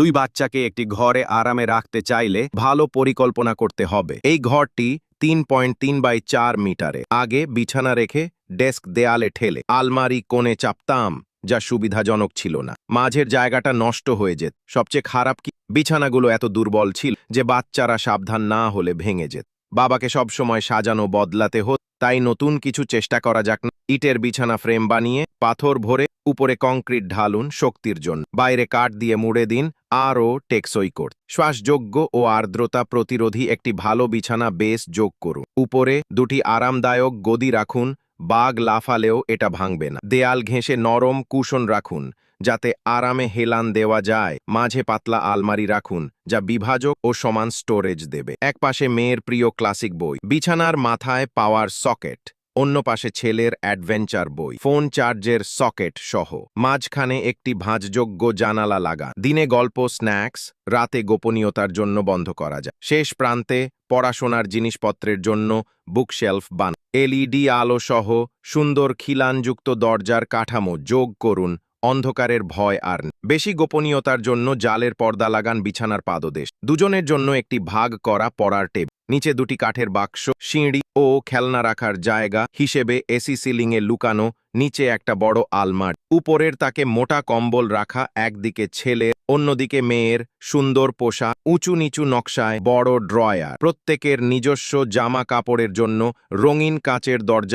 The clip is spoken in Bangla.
দুই বাচ্চাকে একটি ঘরে আরামে রাখতে চাইলে ভালো পরিকল্পনা করতে হবে। এই ঘরটি তিন পয়েন্ট তিন বাই চার মিটারে। আগে বিছানা রেখে ডেস্ক দেয়ালে ঠেলে। আলমারি, কোণে চাপতাম, যা সুবিধাজনক ছিল না। মাঝের জায়গাটা নষ্ট হয়ে যেত। সবচেয়ে খারাপ কি? বিছানাগুলো এত দুর্বল ছিল যে বাচ্চারা সাবধান না হলে ভেঙে যেত। বাবাকে সবসময় সাজানো, বদলাতে হতো। তাই নতুন কিছু চেষ্টা করা যাক না। ইটের বিছানা ফ্রেম বানিয়ে, পাথর ভরে, উপরে কংক্রিট ঢালুন শক্তির জন্য। বাইরে কাঠ দিয়ে মুড়ে দিন, আরও টেকসই করতে। শ্বাসযোগ্য ও আর্দ্রতা প্রতিরোধী একটি ভালো বিছানা বেস যোগ করুন। উপরে দুটি আরামদায়ক গদি রাখুন, বাঘ লাফালেও এটা ভাঙবে না। দেয়াল ঘেঁষে নরম কুশন রাখুন। যাতে আরামে হেলান দেওয়া যায়। মাঝে পাতলা আলমারি রাখুন, যা বিভাজক ও সমান স্টোরেজ দেবে। এক পাশে মেয়ের প্রিয় ক্লাসিক বই, বিছানার মাথায় পাওয়ার সকেট, অন্য পাশে ছেলের অ্যাডভেঞ্চার বই, ফোন চার্জের সকেট সহ। মাঝখানে একটি ভাঁজযোগ্য জানালা লাগা দিনে গল্প, স্ন্যাক্স, রাতে গোপনীয়তার জন্য বন্ধ করা যায়। শেষ প্রান্তে পড়াশোনার জিনিসপত্রের জন্য বুকশেলফ বান। এলইডি আলো সহ সুন্দর খিলানযুক্ত দরজার কাঠামো যোগ করুন অন্ধকারের ভয় আর বেশি গোপনীয়তার জন্য জালের পর্দা লাগান বিছানার পাদদেশ। দুজনের জন্য একটি ভাগ করা পড়ার টেবিল। নিচে দুটি কাঠের বাক্স, সিঁড়ি ও খেলনা রাখার জায়গা হিসেবে এসি সিলিংয়ে লুকানো, নিচে একটা বড় আলমার। উপরের তাকে মোটা কম্বল রাখা, একদিকে ছেলে, অন্যদিকে মেয়ের, সুন্দর পোশাক উঁচু নিচু নকশায় বড় ড্রয়ার। প্রত্যেকের নিজস্ব জামা কাপড়ের জন্য রঙিন কাচের দরজা